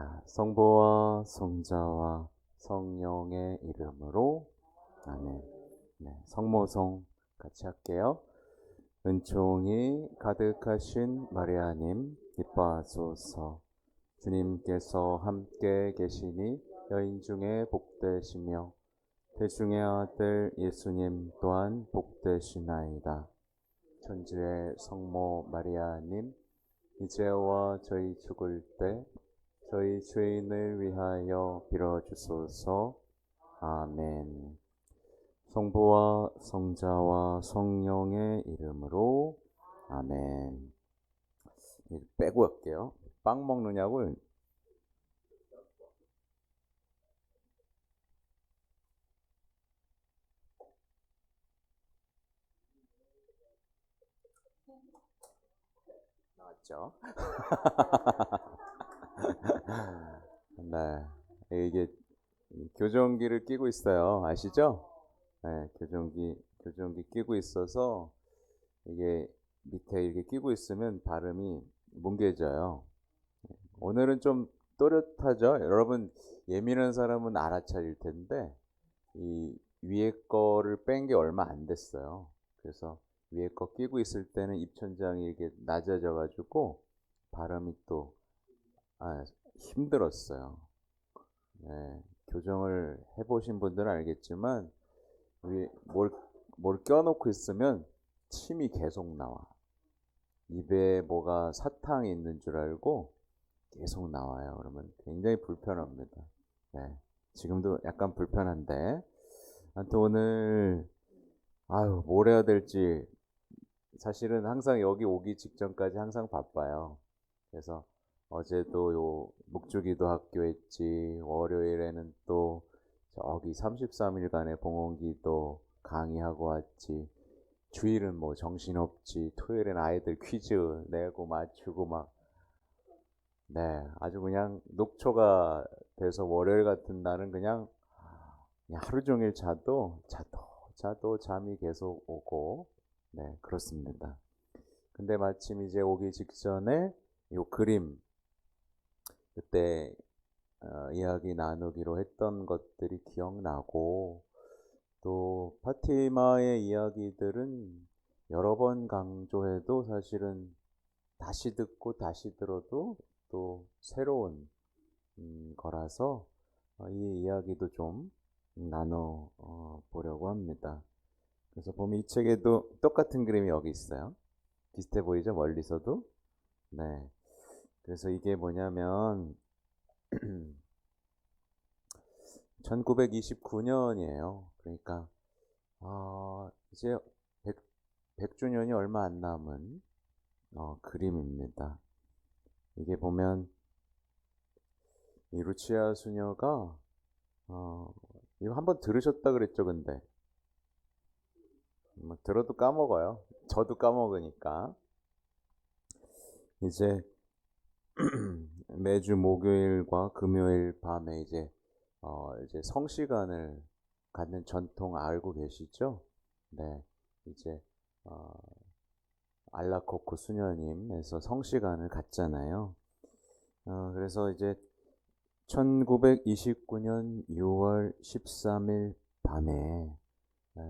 자, 성부와 성자와 성령의 이름으로 아멘. 네, 성모송 같이 할게요. 은총이 가득하신 마리아님 기뻐하소서. 주님께서 함께 계시니 여인 중에 복되시며 대중의 아들 예수님 또한 복되시나이다. 천주의 성모 마리아님 이제와 저희 죽을 때 저희 죄인을 위하여 빌어주소서. 아멘. 성부와 성자와 성령의 이름으로 아멘. 빼고 할게요. 빵 먹느냐고. 나왔죠? 네, 이게 교정기를 끼고 있어요. 아시죠? 네, 교정기 교정기 끼고 있어서 이게 밑에 이렇게 끼고 있으면 발음이 뭉개져요. 오늘은 좀 또렷하죠? 여러분 예민한 사람은 알아차릴 텐데 이 위에 거를 뺀 게 얼마 안 됐어요. 그래서 위에 거 끼고 있을 때는 입천장이 이렇게 낮아져 가지고 발음이 또 아, 힘들었어요. 네, 교정을 해보신 분들은 알겠지만 위에 뭘, 뭘 껴놓고 있으면 침이 계속 나와. 입에 뭐가 사탕이 있는 줄 알고 계속 나와요. 그러면 굉장히 불편합니다. 네, 지금도 약간 불편한데. 아무튼 오늘 아유 뭘 해야 될지 사실은 항상 여기 오기 직전까지 항상 바빠요. 그래서 어제도 요 묵주기도 학교 했지 월요일에는 또 저기 33일간의 봉헌기도 강의하고 왔지. 주일은 뭐 정신없지. 토요일엔 아이들 퀴즈 내고 맞추고 막. 네, 아주 그냥 녹초가 돼서 월요일 같은 날은 그냥 하루 종일 자도 자도 자도 잠이 계속 오고. 네 그렇습니다. 근데 마침 이제 오기 직전에 요 그림 그때 어, 이야기 나누기로 했던 것들이 기억나고 또 파티마의 이야기들은 여러 번 강조해도 사실은 다시 듣고 다시 들어도 또 새로운 음, 거라서 어, 이 이야기도 좀 나눠 어, 보려고 합니다. 그래서 보면 이 책에도 똑같은 그림이 여기 있어요. 비슷해 보이죠? 멀리서도. 네. 그래서 이게 뭐냐면 1929년이에요. 그러니까 어, 이제 100, 100 주년이 얼마 안 남은 어, 그림입니다. 이게 보면 이 루치아 수녀가 어, 이거 한번 들으셨다 그랬죠, 근데 뭐 들어도 까먹어요. 저도 까먹으니까 이제 매주 목요일과 금요일 밤에 이제 어 이제 성시간을 갖는 전통 알고 계시죠? 네, 이제 어 알라코코 수녀님에서 성시간을 갖잖아요. 어 그래서 이제 1929년 6월 13일 밤에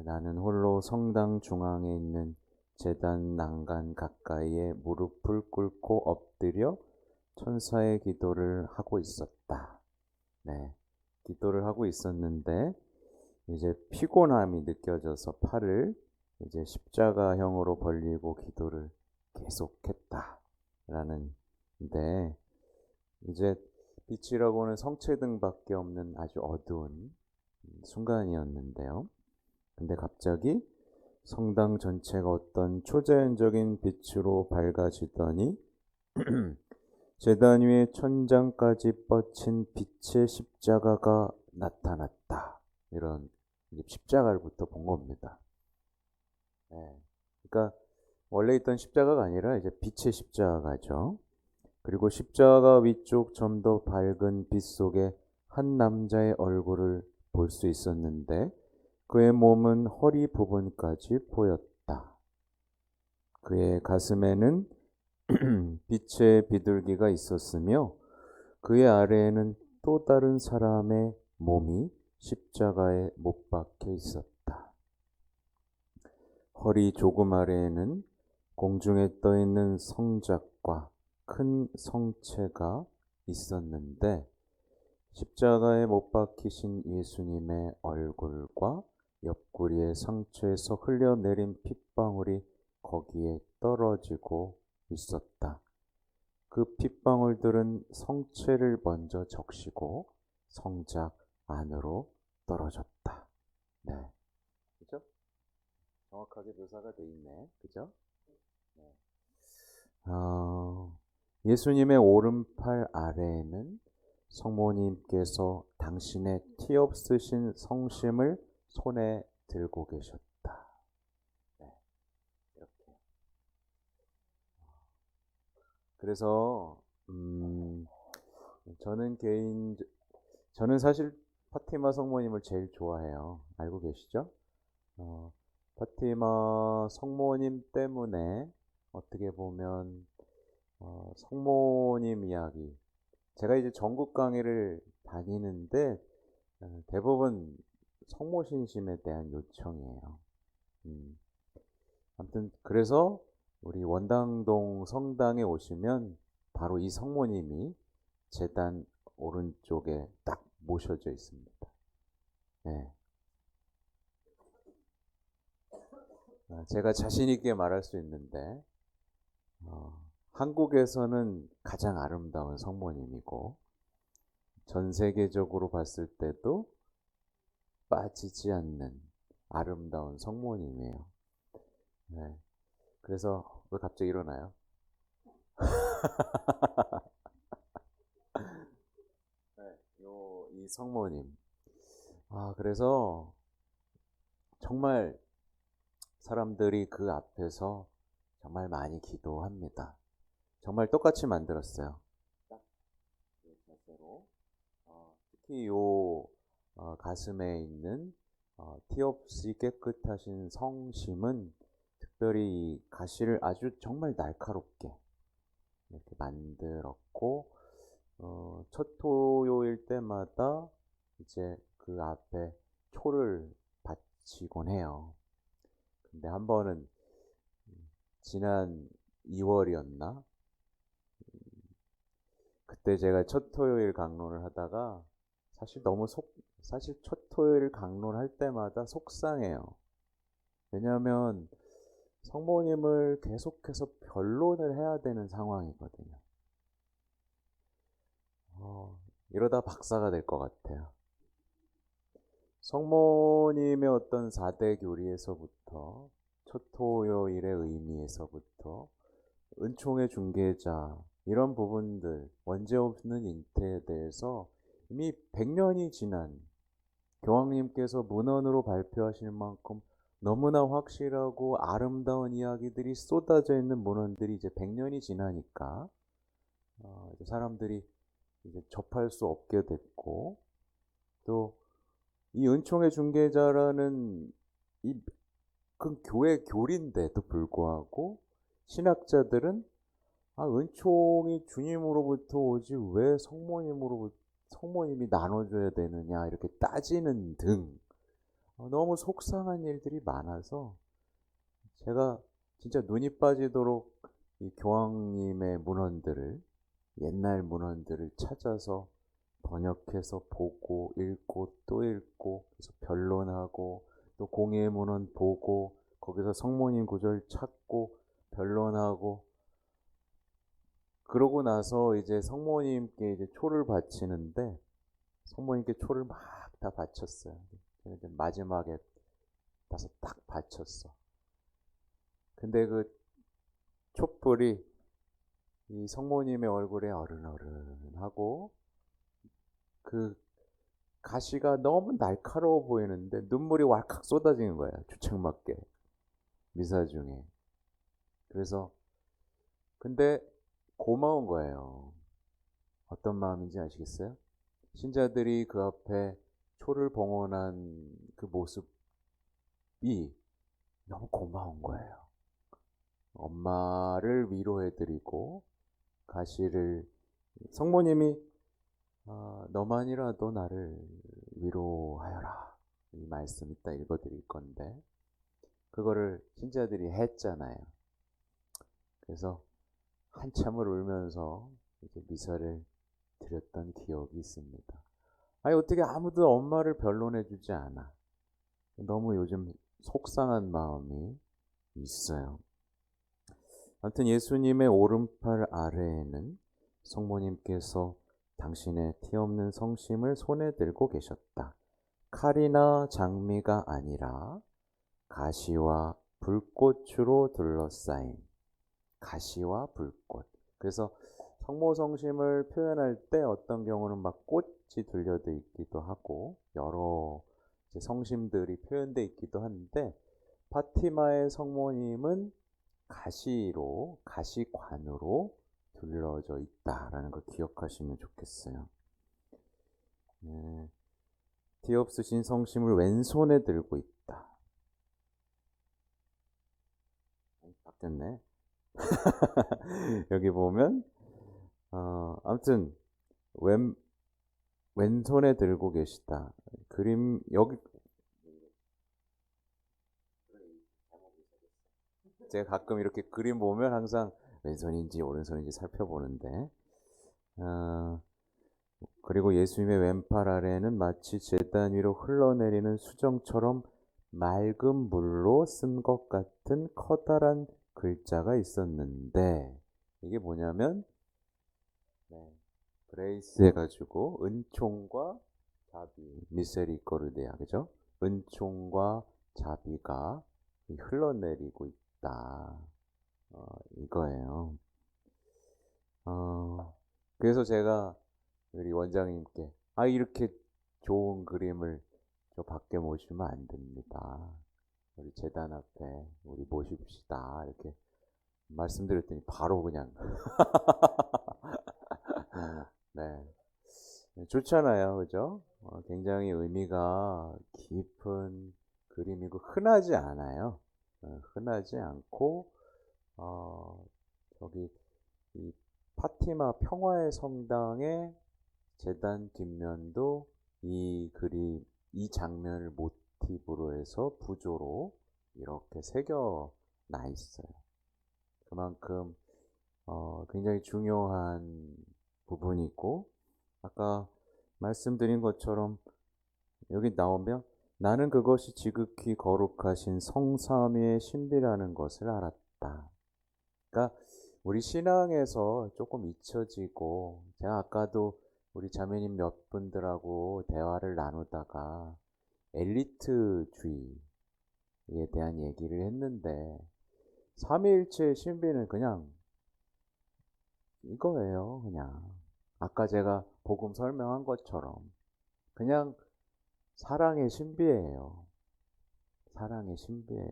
나는 홀로 성당 중앙에 있는 재단 난간 가까이에 무릎을 꿇고 엎드려 천사의 기도를 하고 있었다. 네, 기도를 하고 있었는데 이제 피곤함이 느껴져서 팔을 이제 십자가형으로 벌리고 기도를 계속했다라는 데 이제 빛이라고는 성체등밖에 없는 아주 어두운 순간이었는데요. 근데 갑자기 성당 전체가 어떤 초자연적인 빛으로 밝아지더니 재단 위에 천장까지 뻗친 빛의 십자가가 나타났다. 이런 십자가를부터 본 겁니다. 네. 그러니까 원래 있던 십자가가 아니라 이제 빛의 십자가죠. 그리고 십자가 위쪽 좀 더 밝은 빛 속에 한 남자의 얼굴을 볼 수 있었는데 그의 몸은 허리 부분까지 보였다. 그의 가슴에는 빛의 비둘기가 있었으며 그의 아래에는 또 다른 사람의 몸이 십자가에 못 박혀 있었다. 허리 조금 아래에는 공중에 떠 있는 성작과 큰 성체가 있었는데 십자가에 못 박히신 예수님의 얼굴과 옆구리의 상처에서 흘려내린 핏방울이 거기에 떨어지고 있었다. 그 핏방울들은 성체를 먼저 적시고 성작 안으로 떨어졌다. 네. 그죠? 정확하게 묘사가 돼 있네. 그죠? 네. 어, 예수님의 오른팔 아래에는 성모님께서 당신의 티 없으신 성심을 손에 들고 계셨다. 네. 이렇게. 그래서 음, 저는 개인 저는 사실 파티마 성모님을 제일 좋아해요. 알고 계시죠? 어, 파티마 성모님 때문에 어떻게 보면 어, 성모님 이야기 제가 이제 전국 강의를 다니는데 어, 대부분 성모 신심에 대한 요청이에요. 음. 아무튼 그래서 우리 원당동 성당에 오시면 바로 이 성모님이 재단 오른쪽에 딱 모셔져 있습니다. 네. 아, 제가 자신 있게 말할 수 있는데 어, 한국에서는 가장 아름다운 성모님이고 전 세계적으로 봤을 때도 빠지지 않는 아름다운 성모님이에요. 네. 그래서 왜 갑자기 일어나요? 네, 요, 이 성모님. 아, 그래서 정말 사람들이 그 앞에서 정말 많이 기도합니다. 정말 똑같이 만들었어요. 딱 자세로. 어, 특히 요 어, 가슴에 있는 어, 티 없이 깨끗하신 성심은 특별히 가시를 아주 정말 날카롭게 이렇게 만들었고 어, 첫 토요일 때마다 이제 그 앞에 초를 바치곤 해요. 근데 한 번은 지난 2월이었나? 그때 제가 첫 토요일 강론을 하다가 사실 너무 속 사실 첫 토요일 강론할 때마다 속상해요. 왜냐하면 성모님을 계속해서 변론을 해야 되는 상황이거든요. 어, 이러다 박사가 될 것 같아요. 성모님의 어떤 4대 교리에서부터 첫 토요일의 의미에서부터 은총의 중개자 이런 부분들 원죄 없는 잉태에 대해서 이미 100년이 지난 교황님께서 문헌으로 발표하실 만큼 너무나 확실하고 아름다운 이야기들이 쏟아져 있는 문헌들이 이제 100년이 지나니까 어, 이제 사람들이 이제 접할 수 없게 됐고 또 이 은총의 중개자라는 이그 교회 교리인데도 불구하고 신학자들은 아, 은총이 주님으로부터 오지 왜 성모님으로부터 성모님이 나눠줘야 되느냐 이렇게 따지는 등 어, 너무 속상한 일들이 많아서 제가 진짜 눈이 빠지도록 이 교황님의 문헌들을 옛날 문헌들을 찾아서 번역해서 보고 읽고 또 읽고 그래서 변론하고 또 공예 문헌 보고 거기서 성모님 구절 찾고 변론하고 그러고 나서 이제 성모님께 이제 초를 바치는데 성모님께 초를 막 다 바쳤어요. 이제 마지막에 다서 딱 바쳤어. 근데 그 촛불이 이 성모님의 얼굴에 어른어른하고 그 가시가 너무 날카로워 보이는데 눈물이 왈칵 쏟아지는 거야. 주책맞게. 미사 중에. 그래서 근데 고마운 거예요. 어떤 마음인지 아시겠어요? 신자들이 그 앞에 초를 봉헌한 그 모습이 너무 고마운 거예요. 엄마를 위로해드리고 가시를 성모님이 아, 너만이라도 나를 위로하여라. 이 말씀 이따 읽어드릴 건데 그거를 신자들이 했잖아요. 그래서 한참을 울면서 이제 미사를 드렸던 기억이 있습니다. 아니 어떻게 아무도 엄마를 변론해 주지 않아. 너무 요즘 속상한 마음이 있어요. 아무튼 예수님의 오른팔 아래에는 성모님께서 당신의 티 없는 성심을 손에 들고 계셨다. 칼이나 장미가 아니라 가시와 불꽃으로 둘러싸인 가시와 불꽃. 그래서 성모성심을 표현할 때 어떤 경우는 막 꽃이 들려져 있기도 하고 여러 성심들이 표현되어 있기도 한데 파티마의 성모님은 가시로 가시관으로 둘러져 있다라는 걸 기억하시면 좋겠어요. 네. 뒤없으신 성심을 왼손에 들고 있다. 바뀌었네. 여기 보면 어, 아무튼 왼 왼손에 들고 계시다. 그림 여기 제가 가끔 이렇게 그림 보면 항상 왼손인지 오른손인지 살펴보는데 어, 그리고 예수님의 왼팔 아래에는 마치 제단 위로 흘러내리는 수정처럼 맑은 물로 쓴 것 같은 커다란 글자가 있었는데 이게 뭐냐면 네, 그레이스 해가지고 은총과 자비 미세리코르데아 그죠? 은총과 자비가 흘러내리고 있다 어, 이거예요. 어, 그래서 제가 우리 원장님께 아 이렇게 좋은 그림을 저 밖에 모시면 안 됩니다. 우리 재단 앞에 우리 모십시다 이렇게 말씀드렸더니 바로 그냥 네. 좋잖아요. 그죠? 어, 굉장히 의미가 깊은 그림이고 흔하지 않아요. 어, 흔하지 않고 어, 저기 이 파티마 평화의 성당의 재단 뒷면도 이 그림 이 장면을 모티브로 해서 부조로 이렇게 새겨 나 있어요. 그만큼 어, 굉장히 중요한 부분이고 아까 말씀드린 것처럼 여기 나오면 나는 그것이 지극히 거룩하신 성삼위의 신비라는 것을 알았다. 그러니까 우리 신앙에서 조금 잊혀지고 제가 아까도 우리 자매님 몇 분들하고 대화를 나누다가 엘리트주의에 대한 얘기를 했는데 삼위일체의 신비는 그냥 이거예요. 그냥 아까 제가 복음 설명한 것처럼 그냥 사랑의 신비예요. 사랑의 신비예요.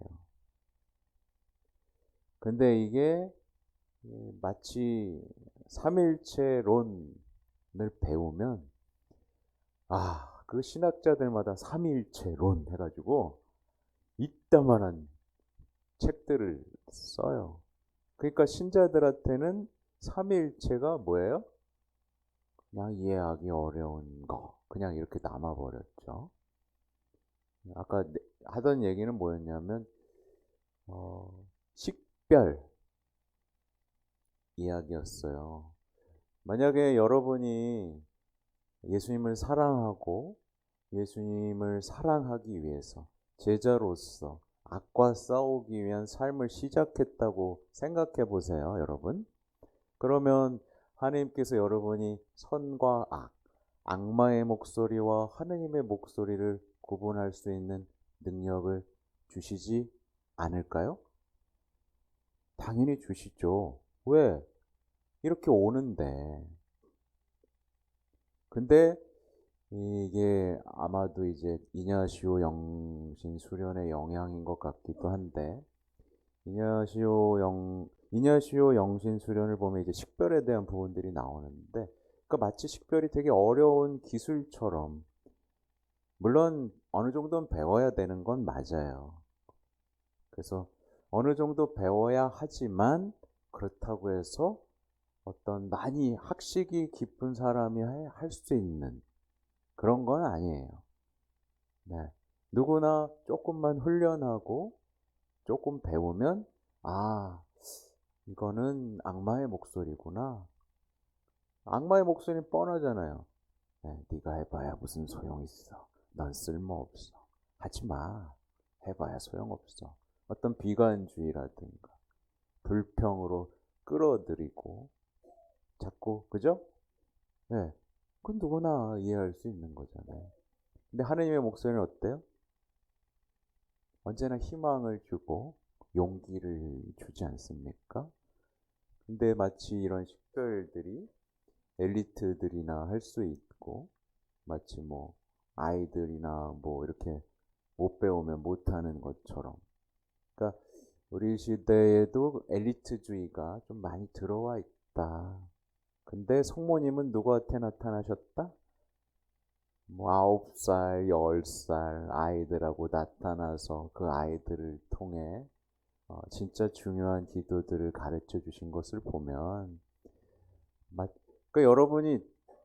근데 이게 마치 삼일체론을 배우면 아, 그 신학자들마다 삼일체론 해가지고 이따만한 책들을 써요. 그러니까 신자들한테는 삼일체가 뭐예요? 그냥 이해하기 어려운 거. 그냥 이렇게 남아버렸죠. 아까 하던 얘기는 뭐였냐면, 어, 식별 이야기였어요. 만약에 여러분이 예수님을 사랑하고 예수님을 사랑하기 위해서 제자로서 악과 싸우기 위한 삶을 시작했다고 생각해 보세요, 여러분. 그러면 하나님께서 여러분이 선과 악, 악마의 목소리와 하느님의 목소리를 구분할 수 있는 능력을 주시지 않을까요? 당연히 주시죠. 왜? 이렇게 오는데. 근데 이게 아마도 이제 이냐시오 영신 수련의 영향인 것 같기도 한데 이냐시오 영 이냐시오 영신 수련을 보면 이제 식별에 대한 부분들이 나오는데 그러니까 마치 식별이 되게 어려운 기술처럼 물론 어느 정도는 배워야 되는 건 맞아요. 그래서 어느 정도 배워야 하지만 그렇다고 해서 어떤 많이 학식이 깊은 사람이 할 수 있는 그런 건 아니에요. 네. 누구나 조금만 훈련하고 조금 배우면 아, 이거는 악마의 목소리구나. 악마의 목소리는 뻔하잖아요. 네, 네가 해봐야 무슨 소용 있어. 넌 쓸모 없어. 하지 마. 해봐야 소용 없어. 어떤 비관주의라든가 불평으로 끌어들이고 자꾸 그죠? 네, 그건 누구나 이해할 수 있는 거잖아요. 근데 하느님의 목소리는 어때요? 언제나 희망을 주고 용기를 주지 않습니까? 근데 마치 이런 식별들이 엘리트들이나 할 수 있고 마치 뭐 아이들이나 뭐 이렇게 못 배우면 못하는 것처럼 그러니까 우리 시대에도 엘리트주의가 좀 많이 들어와 있다. 근데 성모님은 누구한테 나타나셨다? 뭐 아홉 살, 열 살 아이들하고 나타나서 그 아이들을 통해 어, 진짜 중요한 기도들을 가르쳐 주신 것을 보면, 막, 그 여러분이,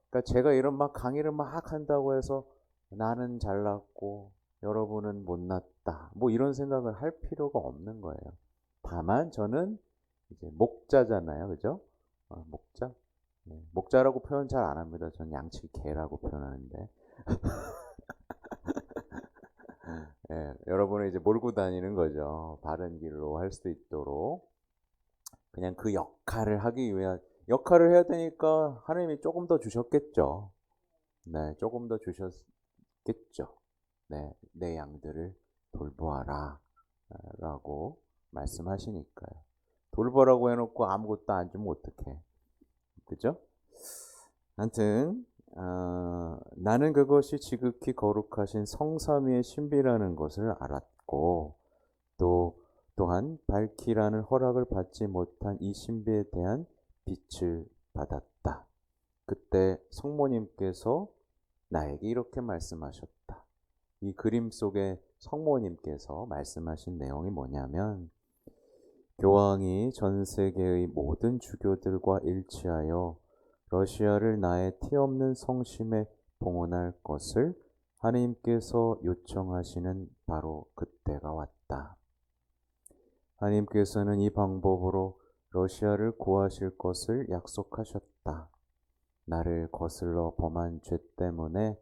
그러니까 제가 이런 막 강의를 막 한다고 해서 나는 잘났고 여러분은 못났다. 뭐 이런 생각을 할 필요가 없는 거예요. 다만 저는 이제 목자잖아요. 그죠? 어, 목자? 네, 목자라고 표현 잘 안 합니다. 전 양치 개라고 표현하는데. 예, 여러분을 이제 몰고 다니는 거죠. 바른 길로 할 수 있도록. 그냥 그 역할을 하기 위한, 역할을 해야 되니까 하나님이 조금 더 주셨겠죠. 네, 조금 더 주셨겠죠. 네, 내 양들을 돌보아라. 라고 말씀하시니까요. 돌보라고 해놓고 아무것도 안 주면 어떡해. 그죠? 아무튼, 어, 나는 그것이 지극히 거룩하신 성삼위의 신비라는 것을 알았고 또 또한 밝히라는 허락을 받지 못한 이 신비에 대한 빛을 받았다. 그때 성모님께서 나에게 이렇게 말씀하셨다. 이 그림 속에 성모님께서 말씀하신 내용이 뭐냐면 교황이 전 세계의 모든 주교들과 일치하여 러시아를 나의 티 없는 성심에 봉헌할 것을 하나님께서 요청하시는 바로 그때가 왔다. 하나님께서는 이 방법으로 러시아를 구하실 것을 약속하셨다. 나를 거슬러 범한 죄 때문에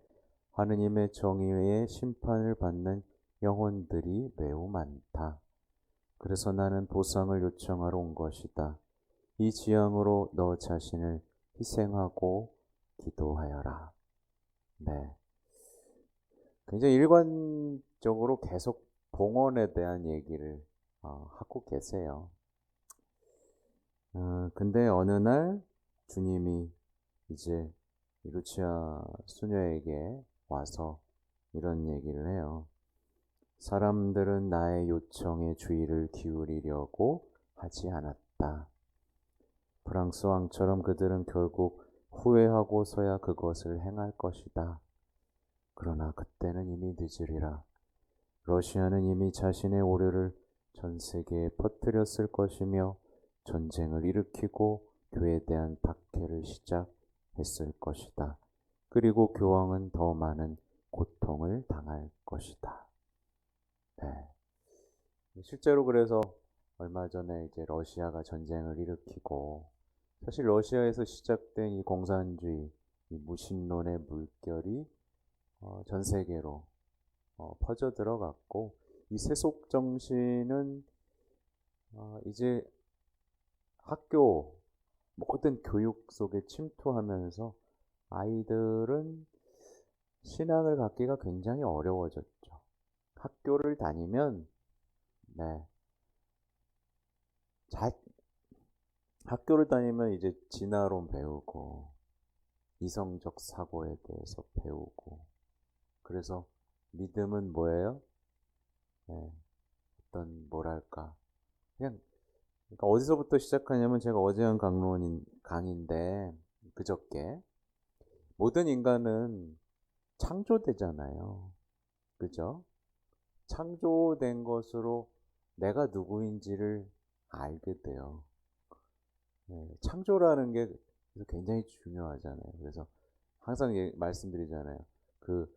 하느님의 정의의 심판을 받는 영혼들이 매우 많다. 그래서 나는 보상을 요청하러 온 것이다. 이 지향으로 너 자신을 희생하고 기도하여라. 네. 굉장히 일관적으로 계속 봉헌에 대한 얘기를 어, 하고 계세요. 어, 근데 어느 날 주님이 이제 루치아 수녀에게 와서 이런 얘기를 해요. 사람들은 나의 요청에 주의를 기울이려고 하지 않았다. 프랑스 왕처럼 그들은 결국 후회하고서야 그것을 행할 것이다. 그러나 그때는 이미 늦으리라. 러시아는 이미 자신의 오류를 전 세계에 퍼뜨렸을 것이며 전쟁을 일으키고 교회에 대한 박해를 시작했을 것이다. 그리고 교황은 더 많은 고통을 당할 것이다. 네. 실제로 그래서 얼마 전에 이제 러시아가 전쟁을 일으키고 사실 러시아에서 시작된 이 공산주의, 이 무신론의 물결이 어, 전 세계로 어, 퍼져 들어갔고 이 세속 정신은 어, 이제 학교 모든 교육 속에 침투하면서 아이들은 신앙을 갖기가 굉장히 어려워졌죠. 학교를 다니면 네. 자, 학교를 다니면 이제 진화론 배우고 이성적 사고에 대해서 배우고 그래서 믿음은 뭐예요? 네, 어떤 뭐랄까 그냥 그러니까 어디서부터 시작하냐면 제가 어제 한 강론인 강인데 그저께 모든 인간은 창조되잖아요. 그죠? 창조된 것으로 내가 누구인지를 알게 돼요. 예, 창조라는 게 굉장히 중요하잖아요. 그래서 항상 예- 말씀드리잖아요. 그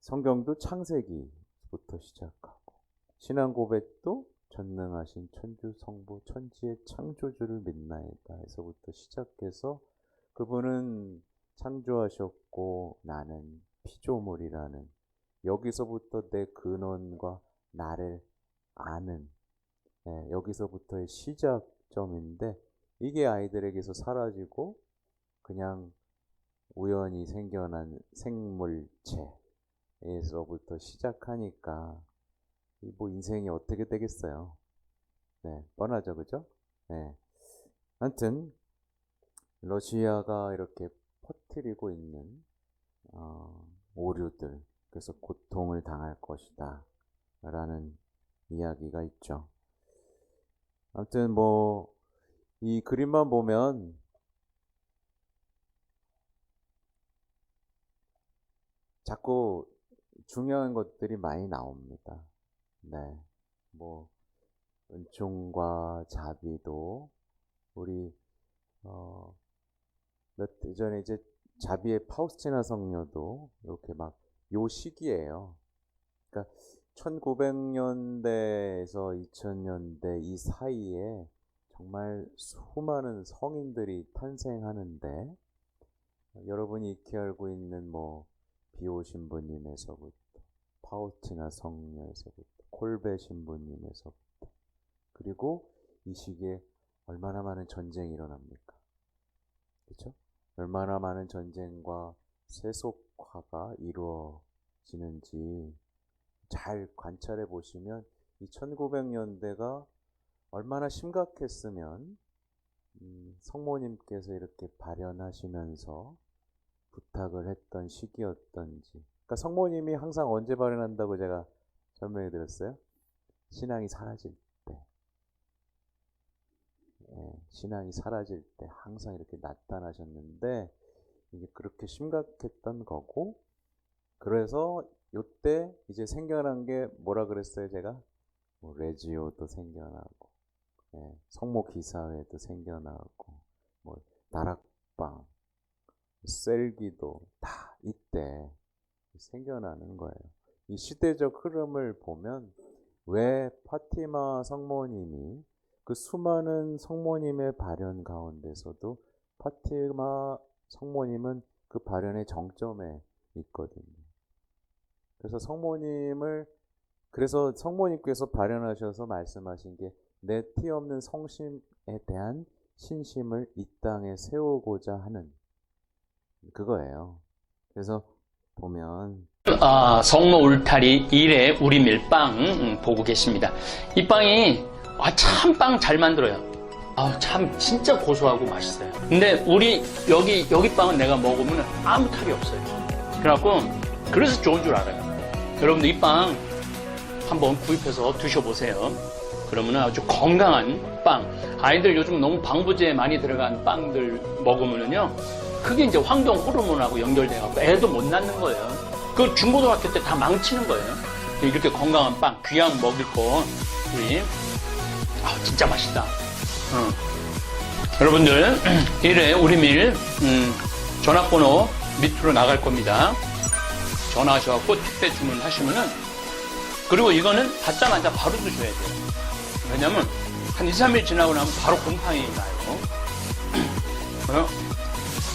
성경도 창세기부터 시작하고 신앙 고백도 전능하신 천주 성부 천지의 창조주를 믿나이다 에서부터 시작해서 그분은 창조하셨고 나는 피조물이라는 여기서부터 내 근원과 나를 아는 예, 여기서부터의 시작점인데 이게 아이들에게서 사라지고 그냥 우연히 생겨난 생물체에서부터 시작하니까 이뭐 인생이 어떻게 되겠어요? 네, 뻔하죠, 그죠? 네. 아무튼 러시아가 이렇게 퍼뜨리고 있는 어, 오류들 그래서 고통을 당할 것이다 라는 이야기가 있죠. 아무튼 뭐 이 그림만 보면 자꾸 중요한 것들이 많이 나옵니다. 네. 뭐 은총과 자비도 우리 어, 몇해 전에 이제 자비의 파우스티나 성녀도 이렇게 막 요 시기예요. 그러니까 1900년대에서 2000년대 이 사이에 정말 수많은 성인들이 탄생하는데 여러분이 익히 알고 있는 뭐 비오 신부님에서부터 파우스티나 성녀에서부터 콜베 신부님에서부터 그리고 이 시기에 얼마나 많은 전쟁이 일어납니까? 그렇죠? 얼마나 많은 전쟁과 세속화가 이루어지는지 잘 관찰해 보시면 이 1900년대가 얼마나 심각했으면 음, 성모님께서 이렇게 발현하시면서 부탁을 했던 시기였던지. 그러니까 성모님이 항상 언제 발현한다고 제가 설명해 드렸어요? 신앙이 사라질 때. 예, 신앙이 사라질 때 항상 이렇게 나타나셨는데 이게 그렇게 심각했던 거고 그래서 요때 이제 생겨난 게 뭐라 그랬어요 제가 뭐 레지오도 생겨나고 예, 성모 기사회도 생겨나고 뭐 다락방 셀기도 다 이때 생겨나는 거예요. 이 시대적 흐름을 보면 왜 파티마 성모님이 그 수많은 성모님의 발현 가운데서도 파티마 성모님은 그 발현의 정점에 있거든요. 그래서 성모님을 그래서 성모님께서 발현하셔서 말씀하신 게 내 티 없는 성심에 대한 신심을 이 땅에 세우고자 하는 그거예요. 그래서 보면 아, 성모 울타리 1회 우리 밀빵 음, 보고 계십니다. 이 빵이 아, 참 빵 잘 만들어요. 아, 참 진짜 고소하고 맛있어요. 근데 우리 여기 여기 빵은 내가 먹으면 아무 탈이 없어요. 그래갖고 그래서 좋은 줄 알아요. 여러분들 이빵 한번 구입해서 드셔보세요. 그러면 아주 건강한 빵. 아이들 요즘 너무 방부제 많이 들어간 빵들 먹으면은요. 그게 이제 환경 호르몬하고 연결돼갖고 애도 못 낳는 거예요. 그 중고등학교 때 다 망치는 거예요. 이렇게 건강한 빵, 귀한 먹을 거, 우리, 아, 진짜 맛있다. 응. 여러분들, 1회 우리밀, 음, 전화번호 밑으로 나갈 겁니다. 전화하셔갖고 택배 주문하시면은, 그리고 이거는 받자마자 바로 드셔야 돼요. 왜냐면, 한 2, 3일 지나고 나면 바로 곰팡이 나요. 어?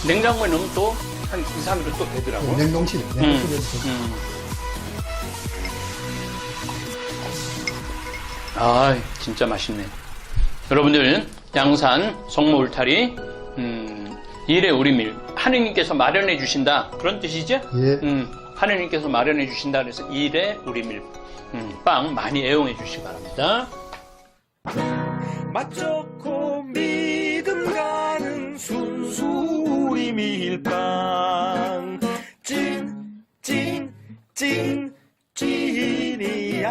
냉장고에 넣으면 또 한 2, 3일 또 되더라고. 냉동실에 음, 냉동실에 음. 아, 진짜 맛있네. 여러분들, 양산, 성모 울타리, 음, 일의 우리밀. 하느님께서 마련해 주신다. 그런 뜻이죠? 예. 음, 하느님께서 마련해 주신다. 그래서 일의 우리밀. 음, 빵 많이 애용해 주시기 바랍니다. 맛 좋고 믿음 가는 순수 우리 밀빵 찐 찐 찐 찐이야